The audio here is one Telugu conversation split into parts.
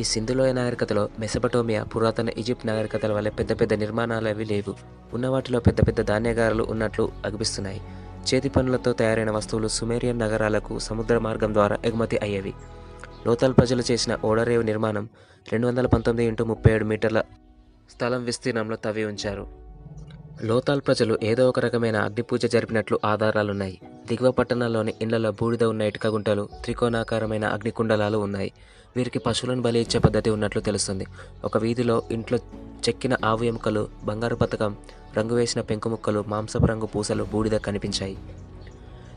ఈ సింధులోయ నాగరికతలో మెసపటోమియా పురాతన ఈజిప్ట్ నాగరికతల వల్ల పెద్ద పెద్ద నిర్మాణాలు అవి లేవు. ఉన్న వాటిలో పెద్ద పెద్ద ధాన్యగారాలు ఉన్నట్లు అనిపిస్తున్నాయి చేతి పనులతో తయారైన వస్తువులు సుమేరియన్ నగరాలకు సముద్ర మార్గం ద్వారా ఎగుమతి అయ్యేవి. లోతల్ ప్రజలు చేసిన ఓడరేవు నిర్మాణం రెండు వందల పంతొమ్మిది ఇంటూ ముప్పై ఏడు మీటర్ల స్థలం విస్తీర్ణంలో తవ్వి ఉంచారు. లోతాల్ ప్రజలు ఏదో ఒక రకమైన అగ్నిపూజ జరిపినట్లు ఆధారాలున్నాయి. దిగువ పట్టణాల్లోని ఇళ్ళలో బూడిద ఉన్న ఇటుక గుంటలు త్రికోణాకారమైన అగ్నికుండలాలు ఉన్నాయి. వీరికి పశువులను బలి ఇచ్చే పద్ధతి ఉన్నట్లు తెలుస్తుంది. ఒక వీధిలో ఇంట్లో చెక్కిన ఆవు ఎముకలు బంగారు పథకం రంగు వేసిన పెంకు ముక్కలు మాంసపు రంగు పూసలు బూడిద కనిపించాయి.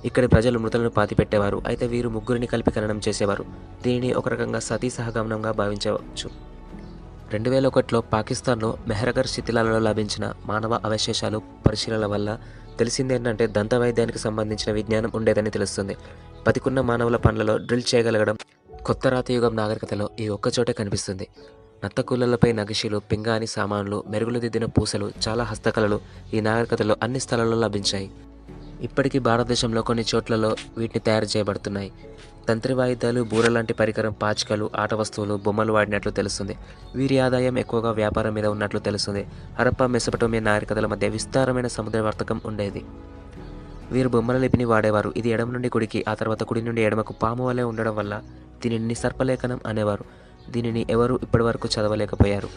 ఇక్కడి ప్రజలు మృతులను పాతిపెట్టేవారు. అయితే వీరు ముగ్గురిని కలిపి ఖననం చేసేవారు. దీనిని ఒక రకంగా సతీ సహగమనంగా భావించవచ్చు. రెండు వేల ఒకటిలో పాకిస్తాన్లో మెహరగర్ శిథిలాలలో లభించిన మానవ అవశేషాలు పరిశీలనల వల్ల తెలిసిందేంటంటే దంత వైద్యానికి సంబంధించిన విజ్ఞానం ఉండేదని తెలుస్తుంది. బతికున్న మానవుల పనులలో డ్రిల్ చేయగలగడం కొత్త రాతయుగం నాగరికతలో ఈ ఒక్కచోటే కనిపిస్తుంది. నత్తకూలలపై నగిషీలు పింగాణి సామాన్లు మెరుగులు దిద్దిన పూసలు చాలా హస్తకళలు ఈ నాగరికతలో అన్ని స్థలాల్లో లభించాయి. ఇప్పటికీ భారతదేశంలో కొన్ని చోట్లలో వీటిని తయారు చేయబడుతున్నాయి. తంత్రి వాయిద్యాలు బూర లాంటి పరికరం పాచికలు ఆట వస్తువులు బొమ్మలు వాడినట్లు తెలుస్తుంది. వీరి ఆదాయం ఎక్కువగా వ్యాపారం మీద ఉన్నట్లు తెలుస్తుంది. హరప్ప మెసపటోమియా నాగరికతల మధ్య విస్తారమైన సముద్ర వర్తకం ఉండేది. వీరు బొమ్మల లిపిని వాడేవారు. ఇది ఎడమ నుండి కుడికి ఆ తర్వాత కుడి నుండి ఎడమకు పాము వలె ఉండడం వల్ల దీనిని సర్పలేఖనం అనేవారు. దీనిని ఎవరు ఇప్పటివరకు చదవలేకపోయారు?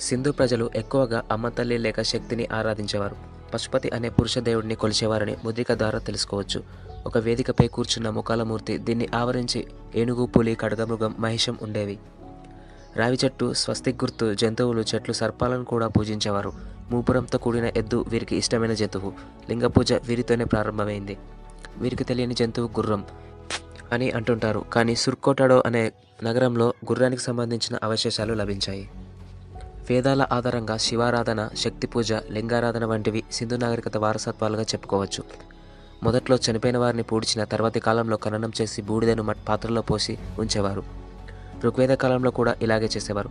సింధు ప్రజలు ఎక్కువగా అమ్మ తల్లి లేక శక్తిని ఆరాధించేవారు. పశుపతి అనే పురుష దేవుడిని కొలిచేవారని ముద్రిక ద్వారా తెలుసుకోవచ్చు. ఒక వేదికపై కూర్చున్న ముఖాలమూర్తి దీన్ని ఆవరించి ఏనుగు పులి ఖడ్గమృగం మహిషం ఉండేవి. రావి చెట్టు స్వస్తిక్ గుర్తు జంతువులు చెట్లు సర్పాలను కూడా పూజించేవారు. మూపురంతో కూడిన ఎద్దు వీరికి ఇష్టమైన జంతువు. లింగ పూజ వీరితోనే ప్రారంభమైంది. వీరికి తెలియని జంతువు గుర్రం అని అంటుంటారు. కానీ సుర్కోటాడో అనే నగరంలో గుర్రానికి సంబంధించిన అవశేషాలు లభించాయి. వేదాల ఆధారంగా శివారాధన శక్తి పూజ లింగారాధన వంటివి సింధు నాగరికత వారసత్వాలుగా చెప్పుకోవచ్చు. మొదట్లో చనిపోయిన వారిని పూడ్చిన తర్వాతి కాలంలో ఖననం చేసి బూడిదను పాత్రలో పోసి ఉంచేవారు. ఋగ్వేద కాలంలో కూడా ఇలాగే చేసేవారు.